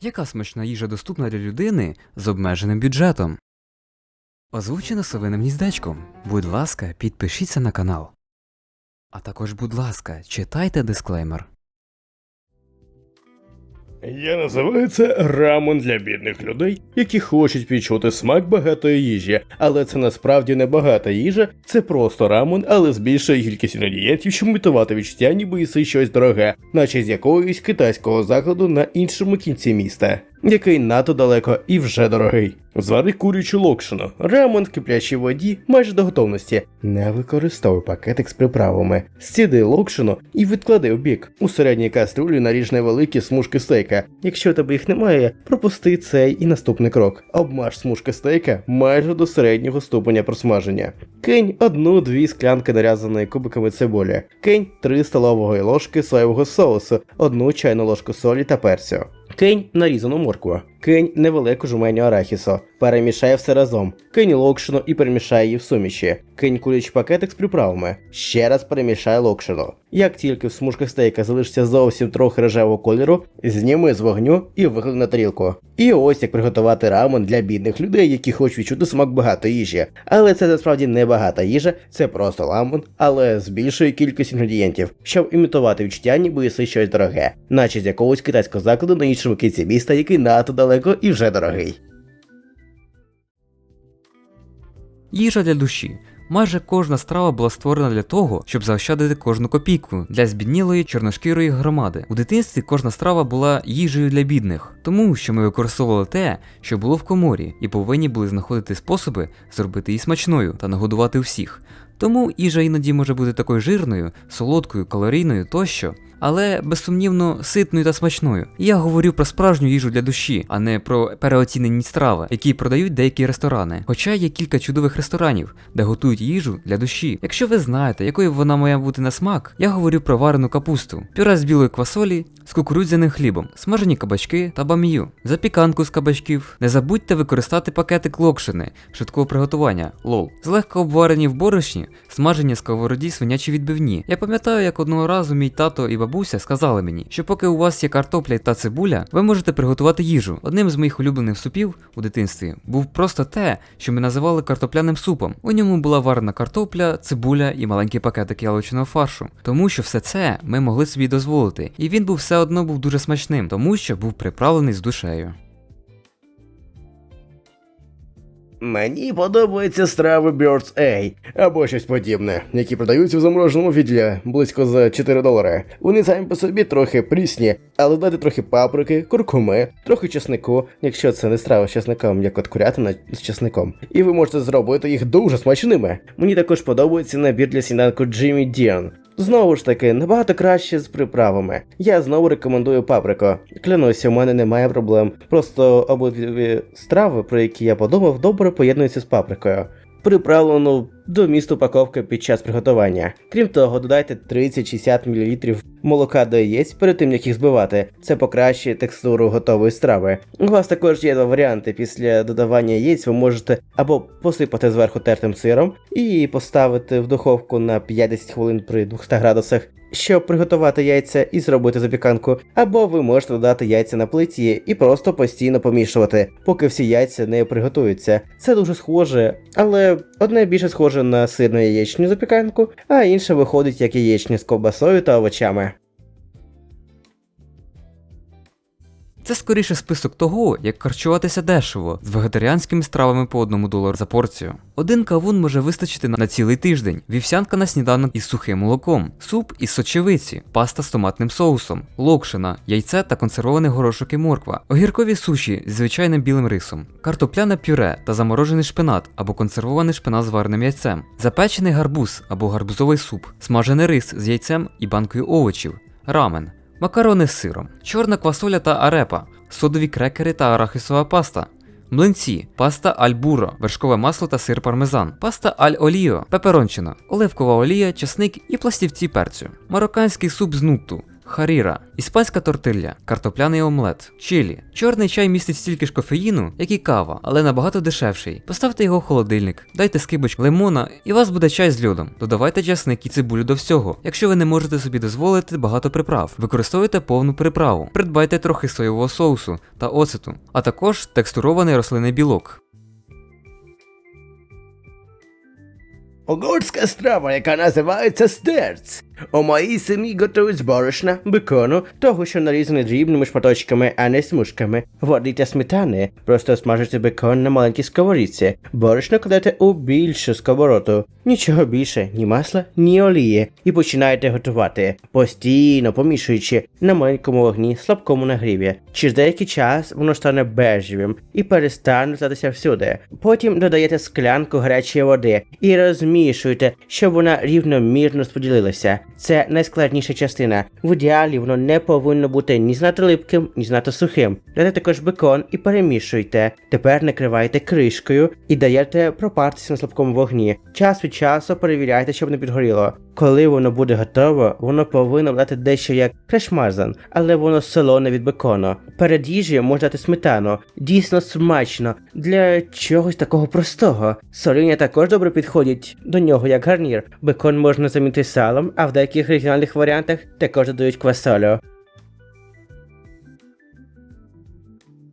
Яка смачна їжа доступна для людини з обмеженим бюджетом? Озвучено совиним гніздечком. Будь ласка, підпишіться на канал. А також, будь ласка, читайте дисклеймер. Я називаю це рамен для бідних людей, які хочуть відчути смак багатої їжі, але це насправді не багата їжа, це просто рамен, але з більшою кількістю інгредієнтів, щоб мітувати відчуття, ніби їси щось дороге, наче з якогось китайського закладу на іншому кінці міста, який надто далеко і вже дорогий. Звари курячу локшину, рамен в киплячій воді майже до готовності. Не використовуй пакетик з приправами. Стіди локшину і відклади в бік. У середній каструлі наріж невеликі смужки стейка. Якщо у тебе їх немає, пропусти цей і наступний крок. Обмаж смужки стейка майже до середнього ступеня просмаження. Кинь одну-дві склянки нарізаної кубиками цибулі. Кинь 3 столової ложки соєвого соусу, одну чайну ложку солі та перцю. Кинь нарізану моркву. Кинь невелику жменю арахісу. Перемішай все разом. Кинь локшину і перемішай її в суміші. Кинь курячий пакетик з приправами. Ще раз перемішай локшину. Як тільки в смужках стейка залишиться зовсім трохи рожевого кольору, зніми з вогню і виклади на тарілку. І ось як приготувати рамен для бідних людей, які хочуть відчути смак багатої їжі. Але це насправді не багата їжа, це просто рамен, але з більшою кількістю інгредієнтів, щоб імітувати відчуття, ніби їси щось дороге, наче з якогось китайського закладу на іншому кінці міста, який надто далеко і вже дорогий. Їжа для душі. Майже кожна страва була створена для того, щоб заощадити кожну копійку для збіднілої чорношкірої громади. У дитинстві кожна страва була їжею для бідних, тому що ми використовували те, що було в коморі, і повинні були знаходити способи зробити її смачною та нагодувати всіх. Тому їжа іноді може бути такою жирною, солодкою, калорійною тощо, але безсумнівно ситною та смачною. Я говорю про справжню їжу для душі, а не про переоцінені страви, які продають деякі ресторани. Хоча є кілька чудових ресторанів, де готують їжу для душі. Якщо ви знаєте, якою вона має бути на смак, я говорю про варену капусту, пюре з білої квасолі, з кукурудзяним хлібом, смажені кабачки та бамію, запіканку з кабачків. Не забудьте використати пакетик локшини, швидкого приготування лол, злегка обварені в борошні, смажені сковороді свинячі відбивні. Я пам'ятаю, як одного разу мій тато і бабуся сказали мені, що поки у вас є картопля та цибуля, ви можете приготувати їжу. Одним з моїх улюблених супів у дитинстві був просто те, що ми називали картопляним супом. У ньому була варена картопля, цибуля і маленький пакетик яловичного фаршу. Тому що все це ми могли собі дозволити, і він був все одно був дуже смачним, тому що був приправлений з душею. Мені подобаються страви Birds A або щось подібне, які продаються в замороженому відділі близько за 4 долари. Вони самі по собі трохи прісні, але дати трохи паприки, куркуми, трохи чеснику, якщо це не страва з чесником, як от курятина з чесником. І ви можете зробити їх дуже смачними. Мені також подобається набір для сніданку Jimmy Dean. Знову ж таки, набагато краще з приправами. Я знову рекомендую паприку. Клянуся, у мене немає проблем. Просто обидві страви, про які я подумав, добре поєднуються з паприкою. Приправлену до місту упаковки під час приготування. Крім того, додайте 30-60 мл молока до яєць перед тим, як їх збивати. Це покращує текстуру готової страви. У вас також є два варіанти. Після додавання яєць ви можете або посипати зверху тертим сиром і поставити в духовку на 50 хвилин при 200 градусах, щоб приготувати яйця і зробити запіканку, або ви можете додати яйця на плиті і просто постійно помішувати, поки всі яйця не приготуються. Це дуже схоже, але одне більше схоже на сирну яєчню запіканку, а інше виходить як яєчня з ковбасою та овочами. Це скоріше список того, як харчуватися дешево з вегетаріанськими стравами по одному долару за порцію. Один кавун може вистачити на цілий тиждень, вівсянка на сніданок із сухим молоком, суп із сочевиці, паста з томатним соусом, локшина, яйце та консервований горошок і морква, огіркові суші з звичайним білим рисом, картопляне пюре та заморожений шпинат або консервований шпинат з вареним яйцем, запечений гарбуз або гарбузовий суп, смажений рис з яйцем і банкою овочів, рамен. Макарони з сиром, чорна квасоля та арепа, содові крекери та арахісова паста, млинці, паста аль-буро, вершкове масло та сир пармезан, паста аль-оліо, пеперончина, оливкова олія, чесник і пластівці перцю, марокканський суп з нутту, Харіра, іспанська тортилля, картопляний омлет, чилі. Чорний чай містить стільки ж кофеїну, як і кава, але набагато дешевший. Поставте його в холодильник, дайте скибочку лимона, і у вас буде чай з льодом. Додавайте часник і цибулю до всього. Якщо ви не можете собі дозволити багато приправ, використовуйте повну приправу. Придбайте трохи соєвого соусу та оцету, а також текстурований рослинний білок. Угорська страва, яка називається стерц. У моїй сім'ї готують з борошна, бекону, того, що нарізане дрібними шматочками, а не смужками, води та сметани. Просто смажите бекон на маленькій сковорідці. Борошно кладете у більшу сковороту. Нічого більше, ні масла, ні олії. І починаєте готувати, постійно помішуючи на маленькому вогні, слабкому нагріві. Через деякий час воно стане бежевим і перестане здатися всюди. Потім додаєте склянку гарячої води і розмішуєте, щоб вона рівномірно споділилася. Це найскладніша частина. В ідеалі воно не повинно бути ні знато липким, ні знато сухим. Дайте також бекон і перемішуйте. Тепер накривайте кришкою і даєте пропартися на слабкому вогні. Час від часу перевіряйте, щоб не підгоріло. Коли воно буде готово, воно повинно дати дещо як крешмазан, але воно солоне від бекону. Перед їжею можна дати сметану. Дійсно смачно для чогось такого простого. Соління також добре підходять до нього як гарнір. Бекон можна замінити салом, а в деяких регіональних варіантах також додають квасолю.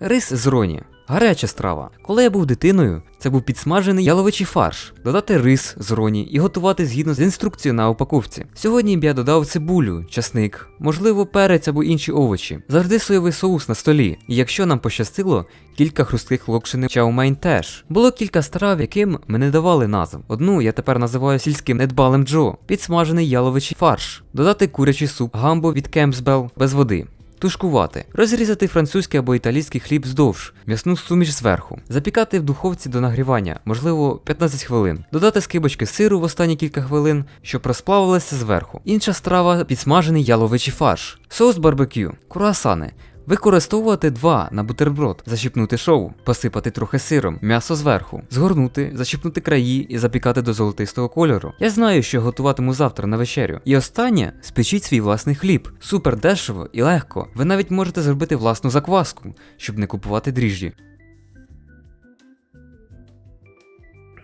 Рис з роні. Гаряча страва. Коли я був дитиною, це був підсмажений яловичий фарш, додати рис з роні і готувати згідно з інструкцією на упаковці. Сьогодні б я додав цибулю, часник, можливо, перець або інші овочі. Завжди соєвий соус на столі. І якщо нам пощастило, кілька хрустких локшини чаумейн теж. Було кілька страв, яким ми не давали назв. Одну я тепер називаю сільським недбалим Джо, підсмажений яловичий фарш, додати курячий суп, гамбо від Кемпсбел без води. Тушкувати, розрізати французький або італійський хліб здовж, м'ясну суміш зверху, запікати в духовці до нагрівання, можливо, 15 хвилин, додати скибочки сиру в останні кілька хвилин, щоб розплавилася зверху. Інша страва підсмажений яловичий фарш, соус барбекю, круасани. Використовувати два на бутерброд, защіпнути шоу, посипати трохи сиром, м'ясо зверху, згорнути, защіпнути краї і запікати до золотистого кольору. Я знаю, що готуватиму завтра на вечерю. І останнє спечіть свій власний хліб. Супер дешево і легко. Ви навіть можете зробити власну закваску, щоб не купувати дріжджі.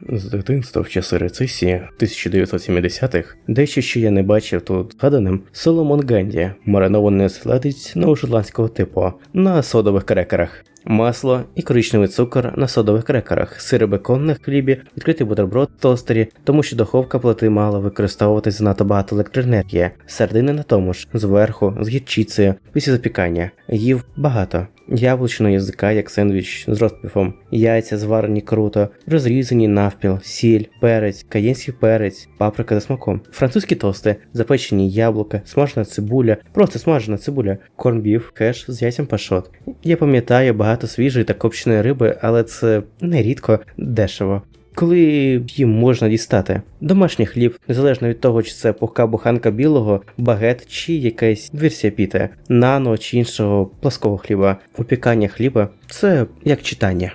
З дитинства в часи рецесії 1970-х дещо, що я не бачив тут згаданим, Соломон Ганді, маринований оселедець новошотландського типу на содових крекерах. Масло і коричневий цукор на содових крекерах, сири бекон хлібі, відкритий бутерброд в тостері, тому що духовка плити мала використовувати занадто багато електроенергії, сардини на тому ж, зверху, з гірчицею, після запікання. Їв багато. Яблучного язика, як сендвіч з розпіфом, яйця зварені круто, розрізані навпіл, сіль, перець, каєнський перець, паприка за смаком, французькі тости, запечені яблука, смажена цибуля, просто смажена цибуля, корнбіф, кеш з яйцем пашот. Я пам'ятаю багато свіжої та копченої риби, але це нерідко дешево. Коли їм можна дістати домашній хліб, незалежно від того, чи це пухка буханка білого, багет чи якась версія піти, нано чи іншого плаского хліба, упікання хліба це як читання.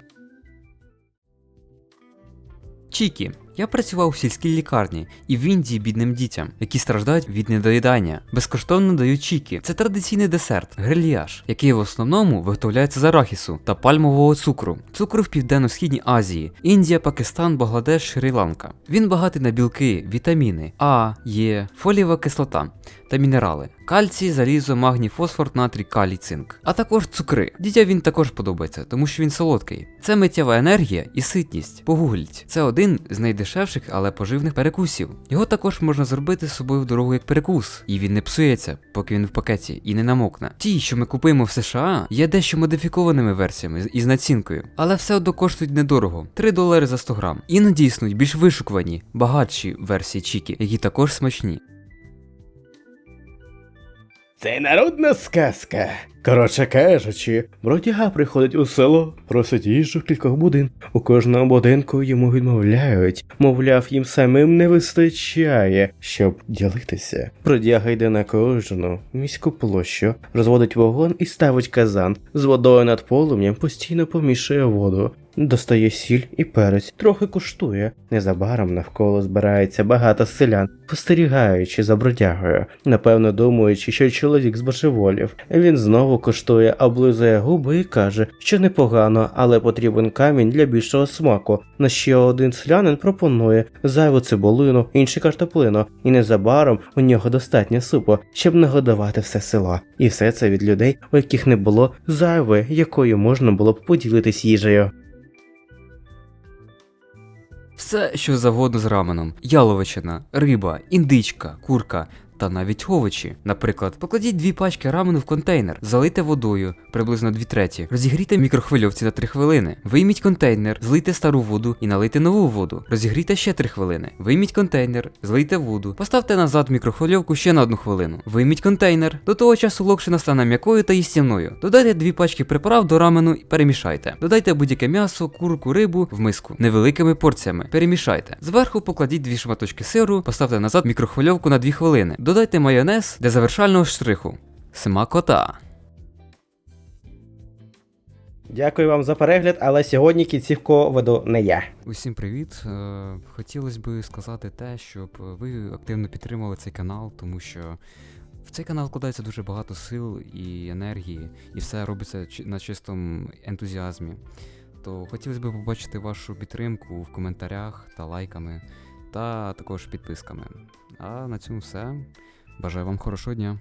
Чікі. Я працював у сільській лікарні і в Індії бідним дітям, які страждають від недоїдання. Безкоштовно дають чіки. Це традиційний десерт, грильяж, який в основному виготовляється з арахісу та пальмового цукру. Цукру в південно-східній Азії, Індія, Пакистан, Бангладеш, Шрі-Ланка. Він багатий на білки, вітаміни А, Е, фолієва кислота та мінерали. Кальцій, залізо, магній, фосфор, натрій, калій, цинк. А також цукри. Дітям він також подобається, тому що він солодкий. Це миттєва енергія і ситність. Погугліть. Це один з найдешевших, але поживних перекусів. Його також можна зробити з собою в дорогу як перекус, і він не псується, поки він в пакеті і не намокне. Ті, що ми купуємо в США, є дещо модифікованими версіями із націнкою, але все одно коштують недорого 3 долари за 100 грам. Іноді існують більш вишукувані, багатші версії чікі, які також смачні. Це народна сказка. Коротше кажучи, бродяга приходить у село, просить їжу в кількох будин. У кожному будинку йому відмовляють, мовляв, їм самим не вистачає, щоб ділитися. Бродяга йде на кожну міську площу, розводить вогонь і ставить казан. З водою над полум'ям постійно помішує воду. Достає сіль і перець, трохи куштує. Незабаром навколо збирається багато селян, спостерігаючи за бродягою, напевно думаючи, що чоловік збожеволів. Він знову куштує, облизує губи і каже, що непогано, але потрібен камінь для більшого смаку. На що один селянин пропонує зайву цибулину, інший картоплину, і незабаром у нього достатньо супу, щоб нагодувати все село. І все це від людей, у яких не було зайвої, якою можна було б поділитись їжею. Все, що завгодно з раменом: яловичина, риба, індичка, курка. Та навіть овочі. Наприклад, покладіть дві пачки рамену в контейнер, залийте водою, приблизно 2 треті, розігрійте мікрохвильовці на 3 хвилини, вийміть контейнер, злийте стару воду і налийте нову воду. Розігрійте ще 3 хвилини. Вийміть контейнер, злийте воду, поставте назад мікрохвильовку ще на 1 хвилину. Вийміть контейнер. До того часу локшина стане м'якою та їстівною. Додайте дві пачки приправ до рамену і перемішайте. Додайте будь-яке м'ясо, курку, рибу в миску невеликими порціями. Перемішайте. Зверху покладіть дві шматочки сиру, поставте назад мікрохвильовку на 2 хвилини. Додайте майонез для завершального штриху. Смакота. Дякую вам за перегляд, але сьогодні кінцівку веду не я. Усім привіт! Е, Хотілося б сказати те, щоб ви активно підтримували цей канал, тому що в цей канал вкладається дуже багато сил і енергії, і все робиться на чистому ентузіазмі. То хотілося б побачити вашу підтримку в коментарях та лайками, та також підписками. А на цьому все. Бажаю вам хорошого дня!